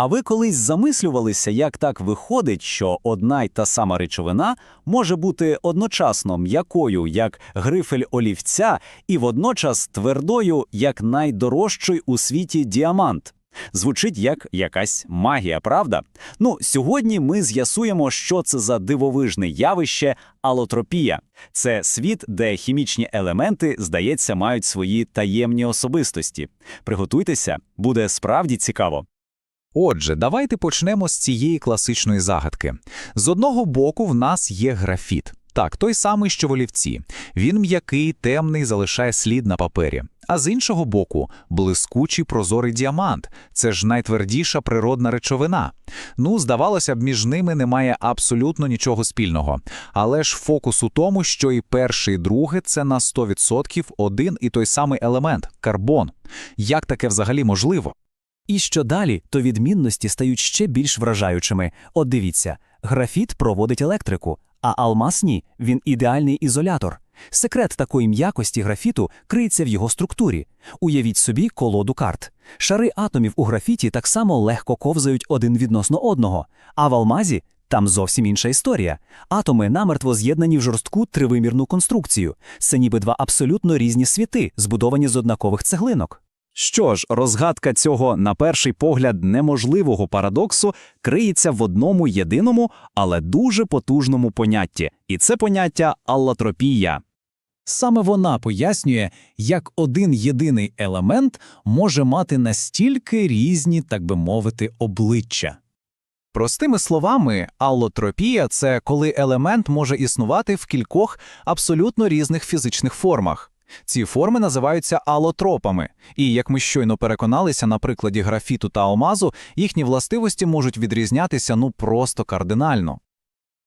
А ви колись замислювалися, як так виходить, що одна й та сама речовина може бути одночасно м'якою, як грифель олівця, і водночас твердою, як найдорожчий у світі діамант? Звучить як якась магія, правда? Ну, сьогодні ми з'ясуємо, що це за дивовижне явище алотропія. Це світ, де хімічні елементи, здається, мають свої таємні особистості. Приготуйтеся, буде справді цікаво. Отже, давайте почнемо з цієї класичної загадки. З одного боку в нас є графіт. Так, той самий, що в олівці. Він м'який, темний, залишає слід на папері. А з іншого боку, блискучий прозорий діамант. Це ж найтвердіша природна речовина. Ну, здавалося б, між ними немає абсолютно нічого спільного. Але ж фокус у тому, що і перше, і друге – це на 100% один і той самий елемент – карбон. Як таке взагалі можливо? І що далі, то відмінності стають ще більш вражаючими. От дивіться, графіт проводить електрику, а алмаз ні, він ідеальний ізолятор. Секрет такої м'якості графіту криється в його структурі. Уявіть собі колоду карт. Шари атомів у графіті так само легко ковзають один відносно одного, а в алмазі там зовсім інша історія. Атоми намертво з'єднані в жорстку тривимірну конструкцію. Це ніби два абсолютно різні світи, збудовані з однакових цеглинок. Що ж, розгадка цього, на перший погляд, неможливого парадоксу криється в одному єдиному, але дуже потужному понятті, і це поняття аллотропія. Саме вона пояснює, як один єдиний елемент може мати настільки різні, так би мовити, обличчя. Простими словами, аллотропія – це коли елемент може існувати в кількох абсолютно різних фізичних формах. Ці форми називаються алотропами, і, як ми щойно переконалися на прикладі графіту та алмазу, їхні властивості можуть відрізнятися ну просто кардинально.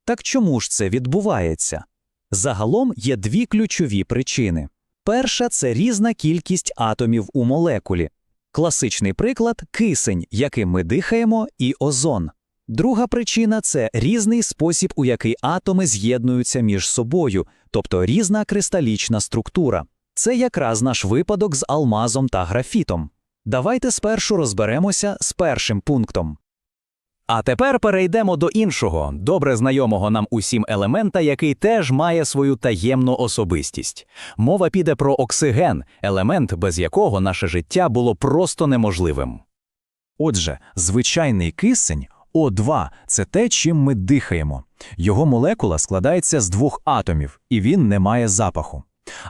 Так чому ж це відбувається? Загалом є дві ключові причини. Перша це різна кількість атомів у молекулі. Класичний приклад кисень, яким ми дихаємо, і озон. Друга причина це різний спосіб, у який атоми з'єднуються між собою, тобто різна кристалічна структура. Це якраз наш випадок з алмазом та графітом. Давайте спершу розберемося з першим пунктом. А тепер перейдемо до іншого, добре знайомого нам усім елемента, який теж має свою таємну особистість. Мова піде про оксиген, елемент, без якого наше життя було просто неможливим. Отже, звичайний кисень О2 – це те, чим ми дихаємо. Його молекула складається з двох атомів, і він не має запаху.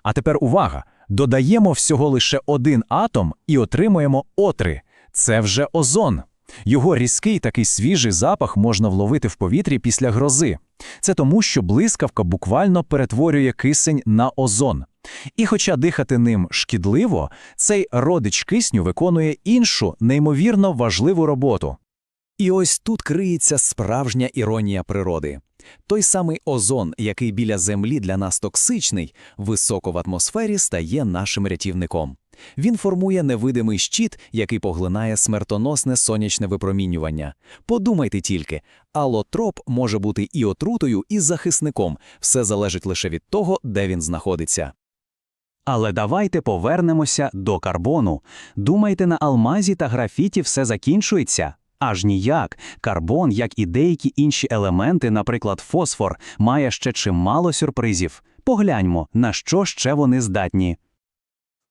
А тепер увага! Додаємо всього лише один атом і отримуємо О3. Це вже озон. Його різкий такий свіжий запах можна вловити в повітрі після грози. Це тому, що блискавка буквально перетворює кисень на озон. І хоча дихати ним шкідливо, цей родич кисню виконує іншу, неймовірно важливу роботу. І ось тут криється справжня іронія природи. Той самий озон, який біля Землі для нас токсичний, високо в атмосфері стає нашим рятівником. Він формує невидимий щит, який поглинає смертоносне сонячне випромінювання. Подумайте тільки, алотроп може бути і отрутою, і захисником, все залежить лише від того, де він знаходиться. Але давайте повернемося до карбону. Думаєте, на алмазі та графіті все закінчується? Аж ніяк. Карбон, як і деякі інші елементи, наприклад, фосфор, має ще чимало сюрпризів. Погляньмо, на що ще вони здатні.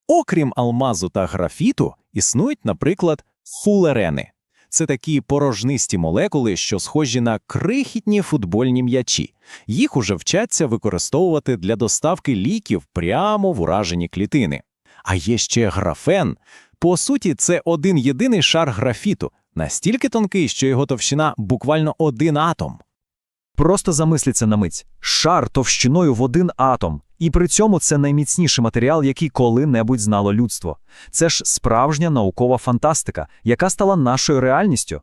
Окрім алмазу та графіту, існують, наприклад, фулерени. Це такі порожнисті молекули, що схожі на крихітні футбольні м'ячі. Їх уже вчаться використовувати для доставки ліків прямо в уражені клітини. А є ще графен. По суті, це один єдиний шар графіту, настільки тонкий, що його товщина буквально один атом. Просто замисліться на мить. Шар товщиною в один атом. І при цьому це найміцніший матеріал, який коли-небудь знало людство. Це ж справжня наукова фантастика, яка стала нашою реальністю.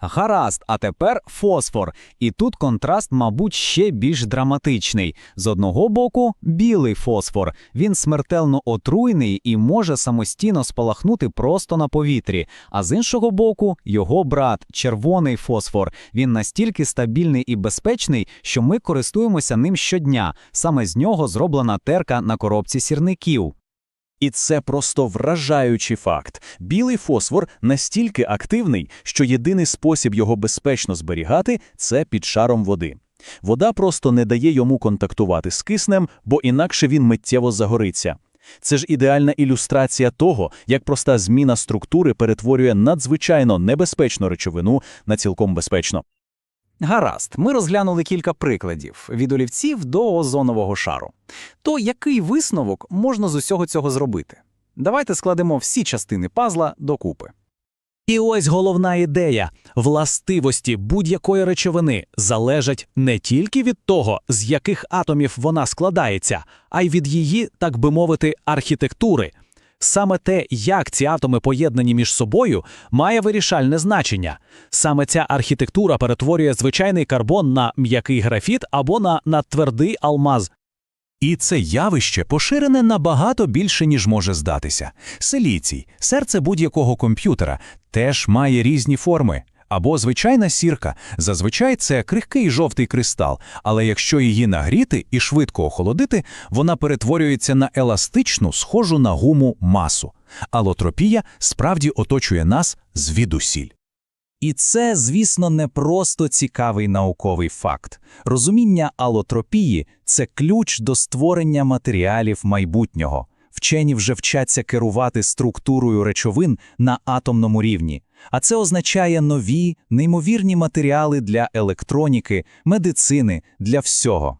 Гаразд, а тепер фосфор. І тут контраст, мабуть, ще більш драматичний. З одного боку, білий фосфор. Він смертельно отруйний і може самостійно спалахнути просто на повітрі. А з іншого боку, його брат, червоний фосфор. Він настільки стабільний і безпечний, що ми користуємося ним щодня. Саме з нього зроблена терка на коробці сірників. І це просто вражаючий факт. Білий фосфор настільки активний, що єдиний спосіб його безпечно зберігати – це під шаром води. Вода просто не дає йому контактувати з киснем, бо інакше він миттєво загориться. Це ж ідеальна ілюстрація того, як проста зміна структури перетворює надзвичайно небезпечну речовину на цілком безпечно. Гаразд, ми розглянули кілька прикладів від олівців до озонового шару. То який висновок можна з усього цього зробити? Давайте складемо всі частини пазла докупи. І ось головна ідея. Властивості будь-якої речовини залежать не тільки від того, з яких атомів вона складається, а й від її, так би мовити, архітектури. Саме те, як ці атоми поєднані між собою, має вирішальне значення. Саме ця архітектура перетворює звичайний карбон на м'який графіт або на надтвердий алмаз. І це явище поширене набагато більше, ніж може здатися. Силіцій, серце будь-якого комп'ютера, теж має різні форми. Або звичайна сірка. Зазвичай це крихкий жовтий кристал, але якщо її нагріти і швидко охолодити, вона перетворюється на еластичну, схожу на гуму масу. Алотропія справді оточує нас звідусіль. І це, звісно, не просто цікавий науковий факт. Розуміння алотропії – це ключ до створення матеріалів майбутнього. Вчені вже вчаться керувати структурою речовин на атомному рівні. А це означає нові, неймовірні матеріали для електроніки, медицини, для всього.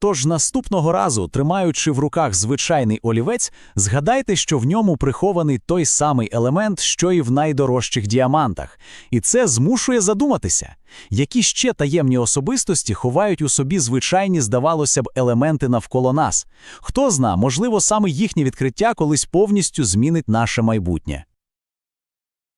Тож наступного разу, тримаючи в руках звичайний олівець, згадайте, що в ньому прихований той самий елемент, що і в найдорожчих діамантах. І це змушує задуматися, які ще таємні особистості ховають у собі звичайні, здавалося б, елементи навколо нас. Хто зна, можливо, саме їхнє відкриття колись повністю змінить наше майбутнє.